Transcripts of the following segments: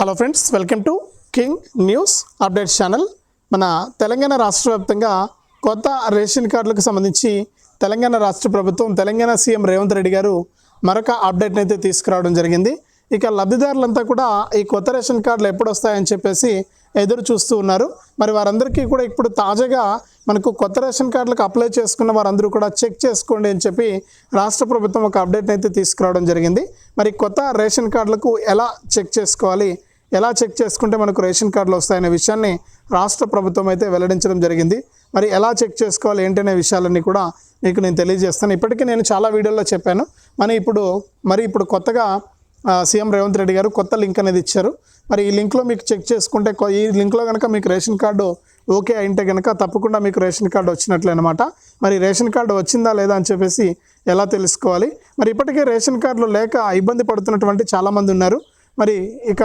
Hello friends welcome to king news updates channel మన తెలంగాణ రాష్ట్ర వ్యాప్తంగా కొత్త రేషన్ కార్డులకు సంబంధించి తెలంగాణ రాష్ట్ర ప్రభుత్వం తెలంగాణ సీఎం రేవంత్ రెడ్డి గారు మరొక అప్డేట్ని అయితే తీసుకురావడం జరిగింది. ఇక లబ్ధిదారులంతా కూడా ఈ కొత్త రేషన్ కార్డులు ఎప్పుడు వస్తాయని చెప్పేసి ఎదురు చూస్తూ ఉన్నారు. మరి వారందరికీ కూడా ఇప్పుడు తాజాగా మనకు కొత్త రేషన్ కార్డులకు అప్లై చేసుకున్న వారందరూ కూడా చెక్ చేసుకోండి అని చెప్పి రాష్ట్ర ప్రభుత్వం ఒక అప్డేట్ని అయితే తీసుకురావడం జరిగింది. మరి కొత్త రేషన్ కార్డులకు ఎలా చెక్ చేసుకోవాలి? ఎలా చెక్ చేసుకుంటే మనకు రేషన్ కార్డులు వస్తాయనే విషయాన్ని రాష్ట్ర ప్రభుత్వం అయితే వెల్లడించడం జరిగింది. మరి ఎలా చెక్ చేసుకోవాలి ఏంటనే విషయాలన్నీ కూడా మీకు నేను తెలియజేస్తాను. ఇప్పటికీ నేను చాలా వీడియోల్లో చెప్పాను. మరి ఇప్పుడు మరి ఇప్పుడు కొత్తగా సీఎం రేవంత్ రెడ్డి గారు కొత్త లింక్ అనేది ఇచ్చారు. మరి ఈ లింక్లో మీకు చెక్ చేసుకుంటే కొ- ఈ లింక్లో కనుక మీకు రేషన్ కార్డు ఓకే అయింటే కనుక తప్పకుండా మీకు రేషన్ కార్డు వచ్చినట్లే అనమాట మరి రేషన్ కార్డు వచ్చిందా లేదా అని చెప్పేసి ఎలా తెలుసుకోవాలి? మరి ఇప్పటికే రేషన్ కార్డులు లేక ఇబ్బంది పడుతున్నటువంటి చాలామంది ఉన్నారు. మరి ఇక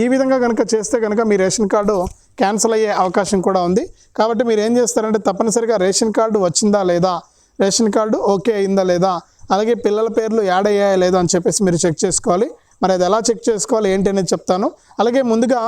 ఈ విధంగా కనుక చేస్తే కనుక మీ రేషన్ కార్డు క్యాన్సిల్ అయ్యే అవకాశం కూడా ఉంది. కాబట్టి మీరు ఏం చేస్తారంటే తప్పనిసరిగా రేషన్ కార్డు వచ్చిందా లేదా రేషన్ కార్డు ఓకే అయిందా లేదా అలాగే పిల్లల పేర్లు యాడ్ అయ్యాయా లేదా అని చెప్పేసి మీరు చెక్ చేసుకోవాలి. మరి అది ఎలా చెక్ చేసుకోవాలి ఏంటి అనేది చెప్తాను. అలాగే ముందుగా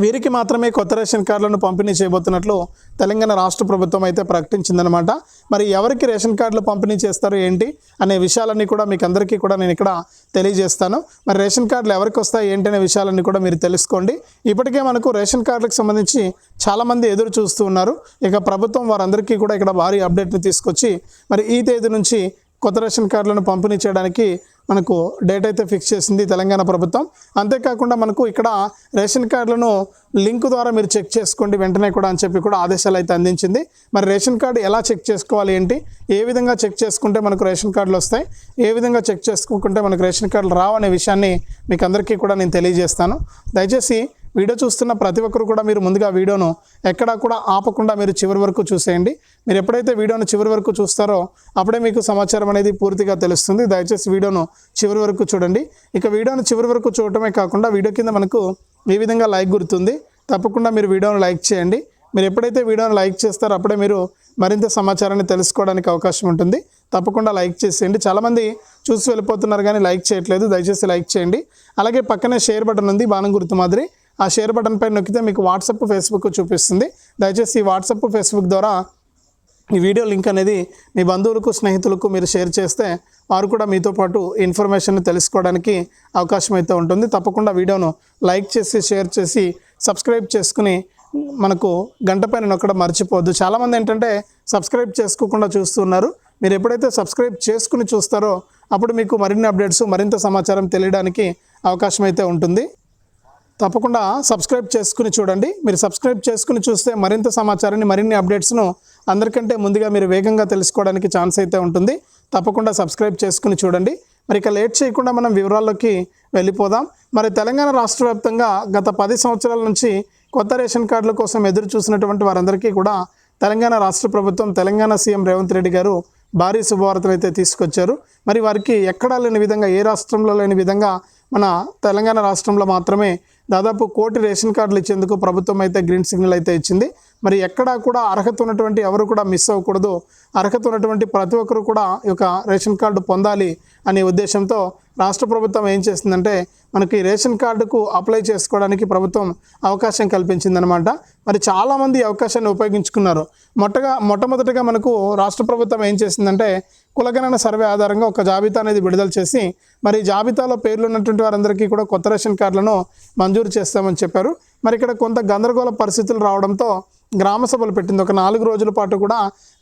వీరికి మాత్రమే కొత్త రేషన్ కార్డులను పంపిణీ చేయబోతున్నట్లు తెలంగాణ రాష్ట్ర ప్రభుత్వం అయితే ప్రకటించిందనమాట మరి ఎవరికి రేషన్ కార్డులు పంపిణీ చేస్తారు ఏంటి అనే విషయాలన్నీ కూడా మీకు అందరికీ కూడా నేను ఇక్కడ తెలియజేస్తాను. మరి రేషన్ కార్డులు ఎవరికి వస్తాయి ఏంటి అనే విషయాలన్నీ కూడా మీరు తెలుసుకోండి. ఇప్పటికే మనకు రేషన్ కార్డులకు సంబంధించి చాలామంది ఎదురు చూస్తూ ఉన్నారు. ఇక ప్రభుత్వం వారందరికీ కూడా ఇక్కడ భారీ అప్డేట్ని తీసుకొచ్చి మరి ఈ తేదీ నుంచి కొత్త రేషన్ కార్డులను పంపిణీ చేయడానికి మనకు డేట్ అయితే ఫిక్స్ చేసింది తెలంగాణ ప్రభుత్వం. అంతేకాకుండా మనకు ఇక్కడ రేషన్ కార్డులను లింక్ ద్వారా మీరు చెక్ చేసుకోండి వెంటనే కూడా అని చెప్పి కూడా ఆదేశాలు అయితే అందించింది. మరి రేషన్ కార్డు ఎలా చెక్ చేసుకోవాలి ఏంటి? ఏ విధంగా చెక్ చేసుకుంటే మనకు రేషన్ కార్డులు వస్తాయి? ఏ విధంగా చెక్ చేసుకుంటే మనకు రేషన్ కార్డులు రావు అనే విషయాన్ని మీకు అందరికీ కూడా నేను తెలియజేస్తాను. దయచేసి వీడియో చూస్తున్న ప్రతి ఒక్కరు కూడా మీరు ముందుగా వీడియోను ఎక్కడా కూడా ఆపకుండా మీరు చివరి వరకు చూసేయండి. మీరు ఎప్పుడైతే వీడియోను చివరి వరకు చూస్తారో అప్పుడే మీకు సమాచారం అనేది పూర్తిగా తెలుస్తుంది. దయచేసి వీడియోను చివరి వరకు చూడండి. ఇక వీడియోను చివరి వరకు చూడటమే కాకుండా వీడియో కింద మనకు ఈ విధంగా లైక్ గుర్తుంది. తప్పకుండా మీరు వీడియోను లైక్ చేయండి. మీరు ఎప్పుడైతే వీడియోను లైక్ చేస్తారో అప్పుడే మీరు మరింత సమాచారాన్ని తెలుసుకోవడానికి అవకాశం ఉంటుంది. తప్పకుండా లైక్ చేసేయండి. చాలామంది చూసి వెళ్ళిపోతున్నారు కానీ లైక్ చేయట్లేదు. దయచేసి లైక్ చేయండి. అలాగే పక్కనే షేర్ బటన్ ఉంది. బాణం గుర్తు మాదిరి. ఆ షేర్ బటన్ పైన నొక్కితే మీకు వాట్సప్ ఫేస్బుక్ చూపిస్తుంది. దయచేసి ఈ వాట్సప్ ఫేస్బుక్ ద్వారా ఈ వీడియో లింక్ అనేది మీ బంధువులకు స్నేహితులకు మీరు షేర్ చేస్తే వారు కూడా మీతో పాటు ఇన్ఫర్మేషన్ తెలుసుకోవడానికి అవకాశం అయితే ఉంటుంది. తప్పకుండా వీడియోను లైక్ చేసి షేర్ చేసి సబ్స్క్రైబ్ చేసుకుని మనకు గంట పైన నొక్కడం మర్చిపోవద్దు. చాలామంది ఏంటంటే సబ్స్క్రైబ్ చేసుకోకుండా చూస్తున్నారు. మీరు ఎప్పుడైతే సబ్స్క్రైబ్ చేసుకుని చూస్తారో అప్పుడు మీకు మరిన్ని అప్డేట్స్ మరింత సమాచారం తెలియడానికి అవకాశం అయితే ఉంటుంది. తప్పకుండా సబ్స్క్రైబ్ చేసుకుని చూడండి. మీరు సబ్స్క్రైబ్ చేసుకుని చూస్తే మరింత సమాచారాన్ని మరిన్ని అప్డేట్స్ను అందరికంటే ముందుగా మీరు వేగంగా తెలుసుకోవడానికి ఛాన్స్ అయితే ఉంటుంది. తప్పకుండా సబ్స్క్రైబ్ చేసుకుని చూడండి. మరి ఇక లేట్ చేయకుండా మనం వివరాల్లోకి వెళ్ళిపోదాం. మరి తెలంగాణ రాష్ట్ర వ్యాప్తంగా గత పది సంవత్సరాల నుంచి కొత్త రేషన్ కార్డుల కోసం ఎదురు చూసినటువంటి వారందరికీ కూడా తెలంగాణ రాష్ట్ర ప్రభుత్వం తెలంగాణ సీఎం రేవంత్ రెడ్డి గారు భారీ శుభవార్తలు అయితే తీసుకొచ్చారు. మరి వారికి ఎక్కడా లేని విధంగా ఏ రాష్ట్రంలో లేని విధంగా మన తెలంగాణ రాష్ట్రంలో మాత్రమే దాదాపు కోటి రేషన్ కార్డులు ఇచ్చేందుకు ప్రభుత్వం అయితే గ్రీన్ సిగ్నల్ అయితే ఇచ్చింది. మరి ఎక్కడా కూడా అర్హత ఉన్నటువంటి ఎవరు కూడా మిస్ అవ్వకూడదు. అర్హత ఉన్నటువంటి ప్రతి ఒక్కరు కూడా ఈ యొక్క రేషన్ కార్డు పొందాలి అనే ఉద్దేశంతో రాష్ట్ర ప్రభుత్వం ఏం చేసిందంటే మనకి రేషన్ కార్డుకు అప్లై చేసుకోవడానికి ప్రభుత్వం అవకాశం కల్పించిందనమాట మరి చాలామంది ఈ అవకాశాన్ని ఉపయోగించుకున్నారు. మొట్టగా మొట్టమొదటిగా మనకు రాష్ట్ర ప్రభుత్వం ఏం చేసిందంటే కులగణన సర్వే ఆధారంగా ఒక జాబితా అనేది విడుదల చేసి మరి జాబితాలో పేర్లు ఉన్నటువంటి వారందరికీ కూడా కొత్త రేషన్ కార్డులను మంజూరు చేస్తామని చెప్పారు. మరి ఇక్కడ కొంత గందరగోళ పరిస్థితులు రావడంతో గ్రామ సభలు పెట్టింది. ఒక నాలుగు రోజుల పాటు కూడా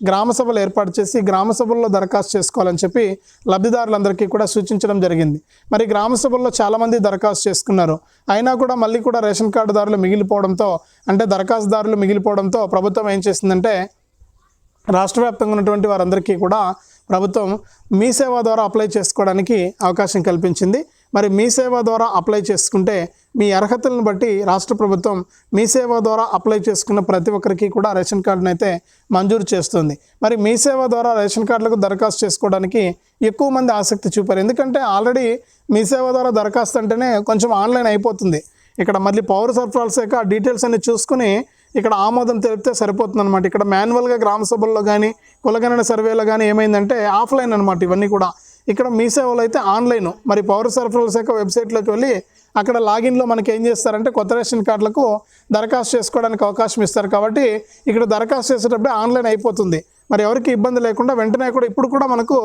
గ్రామసభలు ఏర్పాటు చేసి గ్రామసభల్లో దరఖాస్తు చేసుకోవాలని చెప్పి లబ్ధిదారులందరికీ కూడా సూచించడం జరిగింది. మరి గ్రామ సభల్లో చాలామంది దరఖాస్తు చేసుకున్నారు. అయినా కూడా మళ్ళీ కూడా రేషన్ కార్డుదారులు మిగిలిపోవడంతో అంటే దరఖాస్తుదారులు మిగిలిపోవడంతో ప్రభుత్వం ఏం చేసిందంటే రాష్ట్ర వ్యాప్తంగా ఉన్నటువంటి వారందరికీ కూడా ప్రభుత్వం మీ సేవ ద్వారా అప్లై చేసుకోవడానికి అవకాశం కల్పించింది. మరి మీ సేవ ద్వారా అప్లై చేసుకుంటే మీ అర్హతలను బట్టి రాష్ట్ర ప్రభుత్వం మీ సేవ ద్వారా అప్లై చేసుకున్న ప్రతి ఒక్కరికి కూడా రేషన్ కార్డును అయితే మంజూరు చేస్తుంది. మరి మీ సేవ ద్వారా రేషన్ కార్డులకు దరఖాస్తు చేసుకోవడానికి ఎక్కువ మంది ఆసక్తి చూపారు. ఎందుకంటే ఆల్రెడీ మీ సేవ ద్వారా దరఖాస్తు అంటేనే కొంచెం ఆన్లైన్ అయిపోతుంది. ఇక్కడ మళ్ళీ పౌర సరఫరాల శాఖ డీటెయిల్స్ అన్ని చూసుకుని ఇక్కడ ఆమోదం తెలిపితే సరిపోతుంది అనమాట ఇక్కడ మాన్యువల్గా గ్రామ సభల్లో కానీ కులగణన సర్వేలో కానీ ఏమైందంటే ఆఫ్లైన్ అనమాట ఇవన్నీ కూడా. ఇక్కడ మీ సేవలు అయితే ఆన్లైన్. మరి పౌర సరఫరాల శాఖ వెబ్సైట్లోకి వెళ్ళి అక్కడ లాగిన్లో మనకి ఏం చేస్తారంటే కొత్త రేషన్ కార్డులకు దరఖాస్తు చేసుకోవడానికి అవకాశం ఇస్తారు కాబట్టి ఇక్కడ దరఖాస్తు చేసేటప్పుడు ఆన్లైన్ అయిపోతుంది. మరి ఎవరికి ఇబ్బంది లేకుండా వెంటనే కూడా ఇప్పుడు కూడా మనకు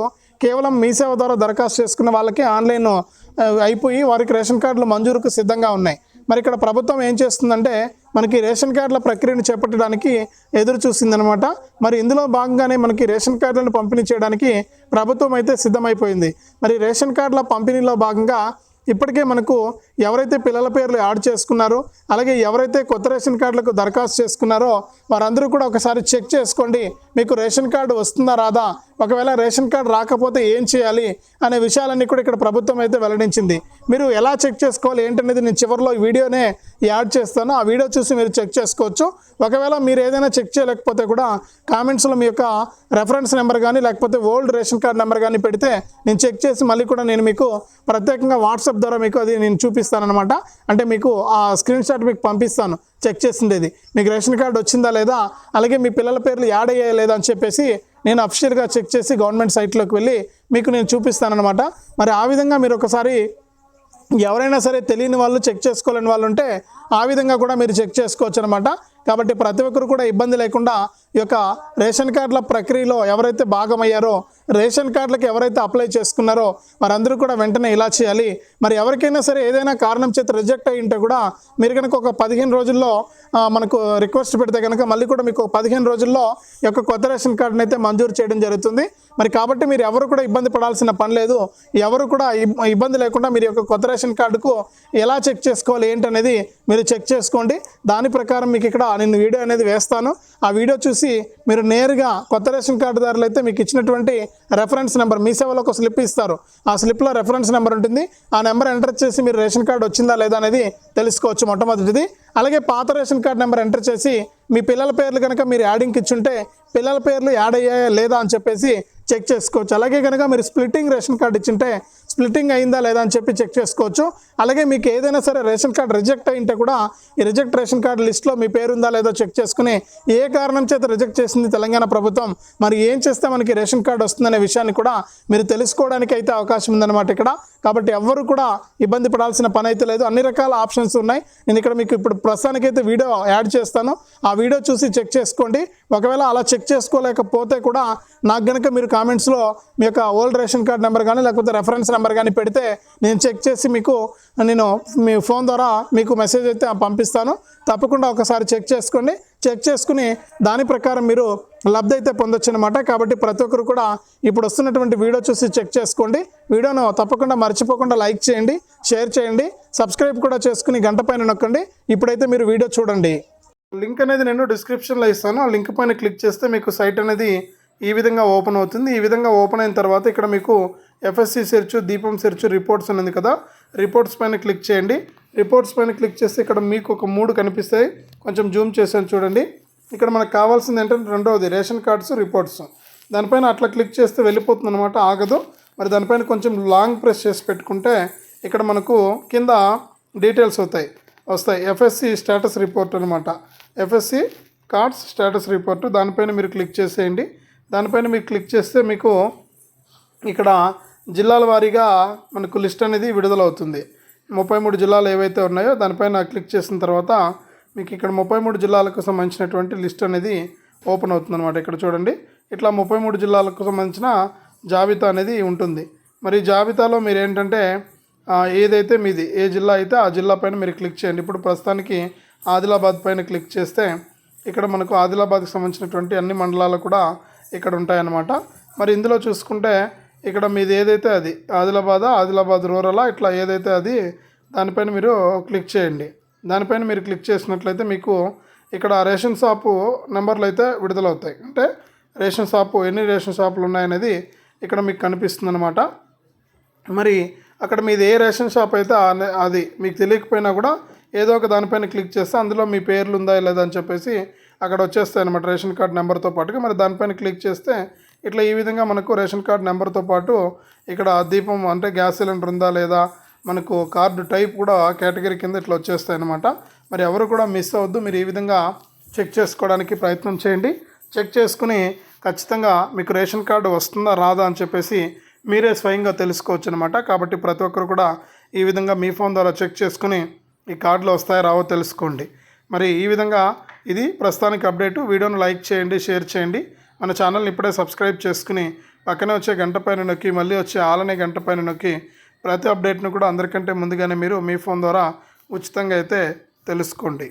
కేవలం మీ సేవ ద్వారా దరఖాస్తు చేసుకున్న వాళ్ళకి ఆన్లైన్ అయిపోయి వారికి రేషన్ కార్డులు మంజూరుకు సిద్ధంగా ఉన్నాయి. మరి ఇక్కడ ప్రభుత్వం ఏం చేస్తుందంటే మనకి రేషన్ కార్డుల ప్రక్రియను చేపట్టడానికి ఎదురు చూసిందనమాట. మరి ఇందులో భాగంగానే మనకి రేషన్ కార్డులను పంపిణీ చేయడానికి ప్రభుత్వం అయితే సిద్ధమైపోయింది. మరి రేషన్ కార్డుల పంపిణీలో భాగంగా ఇప్పటికే మనకు ఎవరైతే పిల్లల పేర్లు యాడ్ చేసుకున్నారో అలాగే ఎవరైతే కొత్త రేషన్ కార్డులకు దరఖాస్తు చేసుకున్నారో వారందరూ కూడా ఒకసారి చెక్ చేసుకోండి. మీకు రేషన్ కార్డు వస్తుందా రాదా? ఒకవేళ రేషన్ కార్డు రాకపోతే ఏం చేయాలి అనే విషయాలన్నీ కూడా ఇక్కడ ప్రభుత్వం అయితే వెల్లడించింది. మీరు ఎలా చెక్ చేసుకోవాలి ఏంటనేది నేను చివరిలో వీడియోనే యాడ్ చేస్తాను. ఆ వీడియో చూసి మీరు చెక్ చేసుకోవచ్చు. ఒకవేళ మీరు ఏదైనా చెక్ చేయలేకపోతే కూడా కామెంట్స్లో మీ యొక్క రెఫరెన్స్ నెంబర్ కానీ లేకపోతే ఓల్డ్ రేషన్ కార్డ్ నెంబర్ కానీ పెడితే నేను చెక్ చేసి మళ్ళీ కూడా నేను మీకు ప్రత్యేకంగా వాట్సాప్ ద్వారా మీకు అది నేను చూపిస్తానమాట అంటే మీకు ఆ స్క్రీన్ షాట్ మీకు పంపిస్తాను. చెక్ చేసిండేది. మీకు రేషన్ కార్డు వచ్చిందా లేదా? అలాగే మీ పిల్లల పేర్లు యాడ్ అయ్యాయా లేదా అని చెప్పేసి నేను అఫిషియల్గా చెక్ చేసి గవర్నమెంట్ సైట్లోకి వెళ్ళి మీకు నేను చూపిస్తానమాట మరి ఆ విధంగా మీరు ఒకసారి ఎవరైనా సరే తెలియని వాళ్ళు చెక్ చేసుకోలేని వాళ్ళు ఉంటే ఆ విధంగా కూడా మీరు చెక్ చేసుకోవచ్చు అనమాట కాబట్టి ప్రతి ఒక్కరు కూడా ఇబ్బంది లేకుండా ఈ యొక్క రేషన్ కార్డుల ప్రక్రియలో ఎవరైతే భాగమయ్యారో రేషన్ కార్డులకు ఎవరైతే అప్లై చేసుకున్నారో వారందరూ కూడా వెంటనే ఇలా చేయాలి. మరి ఎవరికైనా సరే ఏదైనా కారణం చేత రిజెక్ట్ అయ్యి ఉంటే కూడా మీరు కనుక ఒక పదిహేను రోజుల్లో మనకు రిక్వెస్ట్ పెడితే కనుక మళ్ళీ కూడా మీకు ఒక పదిహేను రోజుల్లో ఈ యొక్క కొత్త రేషన్ కార్డును అయితే మంజూరు చేయడం జరుగుతుంది. మరి కాబట్టి మీరు ఎవరు కూడా ఇబ్బంది పడాల్సిన పని లేదు. ఎవరు కూడా ఇబ్బంది లేకుండా మీరు యొక్క కొత్త రేషన్ కార్డుకు ఎలా చెక్ చేసుకోవాలి ఏంటనేది మీరు చెక్ చేసుకోండి. దాని ప్రకారం మీకు ఇక్కడ నేను వీడియో అనేది వేస్తాను. ఆ వీడియో చూసి మీరు నేరుగా కొత్త రేషన్ కార్డుదారులు అయితే మీకు ఇచ్చినటువంటి రెఫరెన్స్ నెంబర్ మీ సేవలో ఒక స్లిప్ ఇస్తారు. ఆ స్లిప్లో రెఫరెన్స్ నెంబర్ ఉంటుంది. ఆ నెంబర్ ఎంటర్ చేసి మీరు రేషన్ కార్డు వచ్చిందా లేదా అనేది తెలుసుకోవచ్చు మొట్టమొదటిది. అలాగే పాత రేషన్ కార్డు నెంబర్ ఎంటర్ చేసి మీ పిల్లల పేర్లు కనుక మీరు యాడింగ్కి ఇచ్చుంటే పిల్లల పేర్లు యాడ్ అయ్యాయా లేదా అని చెప్పేసి చెక్ చేసుకోవచ్చు. అలాగే కనుక మీరు స్ప్లిట్టింగ్ రేషన్ కార్డు ఇచ్చింటే స్ప్లిట్టింగ్ అయిందా లేదా అని చెప్పి చెక్ చేసుకోవచ్చు. అలాగే మీకు ఏదైనా సరే రేషన్ కార్డు రిజెక్ట్ అయింటే కూడా ఈ రిజెక్ట్ రేషన్ కార్డు లిస్ట్లో మీ పేరు ఉందా లేదో చెక్ చేసుకుని ఏ కారణం చేత రిజెక్ట్ చేసింది తెలంగాణ ప్రభుత్వం మరి ఏం చేస్తే మనకి రేషన్ కార్డు వస్తుందనే విషయాన్ని కూడా మీరు తెలుసుకోవడానికి అయితే అవకాశం ఉందన్నమాట ఇక్కడ. కాబట్టి ఎవ్వరు కూడా ఇబ్బంది పడాల్సిన పని అయితే లేదు. అన్ని రకాల ఆప్షన్స్ ఉన్నాయి. నేను ఇక్కడ మీకు ఇప్పుడు ప్రస్తుతానికైతే వీడియో యాడ్ చేస్తాను. ఆ వీడియో చూసి చెక్ చేసుకోండి. ఒకవేళ అలా చెక్ చేసుకోలేకపోతే కూడా నాకు గనుక మీరు కామెంట్స్లో మీ యొక్క ఓల్డ్ రేషన్ కార్డ్ నెంబర్ కానీ లేకపోతే రెఫరెన్స్ నెంబర్ కానీ పెడితే నేను చెక్ చేసి మీకు నేను మీ ఫోన్ ద్వారా మీకు మెసేజ్ అయితే పంపిస్తాను. తప్పకుండా ఒకసారి చెక్ చేసుకోండి. చెక్ చేసుకుని దాని ప్రకారం మీరు లబ్ధి అయితే పొందొచ్చు అనమాట కాబట్టి ప్రతి ఒక్కరు కూడా ఇప్పుడు వస్తున్నటువంటి వీడియో చూసి చెక్ చేసుకోండి. వీడియోను తప్పకుండా మర్చిపోకుండా లైక్ చేయండి షేర్ చేయండి సబ్స్క్రైబ్ కూడా చేసుకుని గంట పైన నొక్కండి. ఇప్పుడైతే మీరు వీడియో చూడండి. లింక్ అనేది నేను డిస్క్రిప్షన్లో ఇస్తాను. ఆ లింక్ పైన క్లిక్ చేస్తే మీకు సైట్ అనేది ఈ విధంగా ఓపెన్ అవుతుంది. ఈ విధంగా ఓపెన్ అయిన తర్వాత ఇక్కడ మీకు ఎఫ్ఎస్సి సెర్చ్ దీపం సెర్చ్ రిపోర్ట్స్ అనేది కదా. రిపోర్ట్స్ పైన క్లిక్ చేయండి. రిపోర్ట్స్ పైన క్లిక్ చేస్తే ఇక్కడ మీకు ఒక మూడు కనిపిస్తాయి. కొంచెం జూమ్ చేసాను చూడండి. ఇక్కడ మనకు కావాల్సింది ఏంటంటే రెండవది రేషన్ కార్డ్స్ రిపోర్ట్స్ దానిపైన అట్లా క్లిక్ చేస్తే వెళ్ళిపోతుంది అనమాట ఆగదు. మరి దానిపైన కొంచెం లాంగ్ ప్రెస్ చేసి పెట్టుకుంటే ఇక్కడ మనకు కింద డీటెయిల్స్ అవుతాయి. వస్తాయి. ఎఫ్ఎస్సి స్టేటస్ రిపోర్ట్ అనమాట ఎఫ్ఎస్సి కార్డ్స్ స్టేటస్ రిపోర్ట్ దానిపైన మీరు క్లిక్ చేసేయండి. దానిపైన మీరు క్లిక్ చేస్తే మీకు ఇక్కడ జిల్లాల వారీగా మనకు లిస్ట్ అనేది విడుదలవుతుంది. ముప్పై మూడు జిల్లాలు ఏవైతే ఉన్నాయో దానిపైన క్లిక్ చేసిన తర్వాత మీకు ఇక్కడ ముప్పై మూడు జిల్లాలకు సంబంధించినటువంటి లిస్ట్ అనేది ఓపెన్ అవుతుంది అనమాట ఇక్కడ చూడండి. ఇట్లా ముప్పై మూడు జిల్లాలకు సంబంధించిన జాబితా అనేది ఉంటుంది. మరి జాబితాలో మీరు ఏంటంటే ఏదైతే మీది ఏ జిల్లా అయితే ఆ జిల్లా పైన మీరు క్లిక్ చేయండి. ఇప్పుడు ప్రస్తుతానికి ఆదిలాబాద్ పైన క్లిక్ చేస్తే ఇక్కడ మనకు ఆదిలాబాద్కి సంబంధించినటువంటి అన్ని మండలాలు కూడా ఇక్కడ ఉంటాయన్నమాట. మరి ఇందులో చూసుకుంటే ఇక్కడ మీది ఏదైతే అది ఆదిలాబాద్ ఆదిలాబాద్ రూరలా ఇట్లా ఏదైతే అది దానిపైన మీరు క్లిక్ చేయండి. దానిపైన మీరు క్లిక్ చేసినట్లయితే మీకు ఇక్కడ రేషన్ షాపు నెంబర్లు అయితే విడుదలవుతాయి. అంటే రేషన్ షాపు ఎన్ని రేషన్ షాపులు ఉన్నాయనేది ఇక్కడ మీకు కనిపిస్తుంది అనమాట మరి అక్కడ మీది ఏ రేషన్ షాప్ అయితే అది మీకు తెలియకపోయినా కూడా ఏదో ఒక దానిపైన క్లిక్ చేస్తే అందులో మీ పేర్లు ఉందా లేదా అని చెప్పేసి అక్కడ వచ్చేస్తాయి అనమాట రేషన్ కార్డ్ నెంబర్తో పాటుగా. మరి దానిపైన క్లిక్ చేస్తే ఇట్లా ఈ విధంగా మనకు రేషన్ కార్డ్ నెంబర్తో పాటు ఇక్కడ దీపం అంటే గ్యాస్ సిలిండర్ ఉందా లేదా మనకు కార్డు టైప్ కూడా కేటగిరీ కింద ఇట్లా వచ్చేస్తాయి అనమాట మరి ఎవరు కూడా మిస్ అవ్వద్దు. మీరు ఈ విధంగా చెక్ చేసుకోవడానికి ప్రయత్నం చేయండి. చెక్ చేసుకుని ఖచ్చితంగా మీకు రేషన్ కార్డు వస్తుందా రాదా అని చెప్పేసి మీరే స్వయంగా తెలుసుకోవచ్చు అనమాట కాబట్టి ప్రతి ఒక్కరు కూడా ఈ విధంగా మీ ఫోన్ ద్వారా చెక్ చేసుకుని ఈ కార్డులు వస్తాయో రావో తెలుసుకోండి. మరి ఈ విధంగా ఇది ప్రస్తుతానికి అప్డేటు. వీడియోను లైక్ చేయండి షేర్ చేయండి. మన ఛానల్ని ఇప్పుడే సబ్స్క్రైబ్ చేసుకుని పక్కనే వచ్చే గంట పైన నొక్కి మళ్ళీ వచ్చే ఆలనే గంట పైన నొక్కి ప్రతి అప్డేట్ను కూడా అందరికంటే ముందుగానే మీరు మీ ఫోన్ ద్వారా ఉచితంగా అయితే తెలుసుకోండి.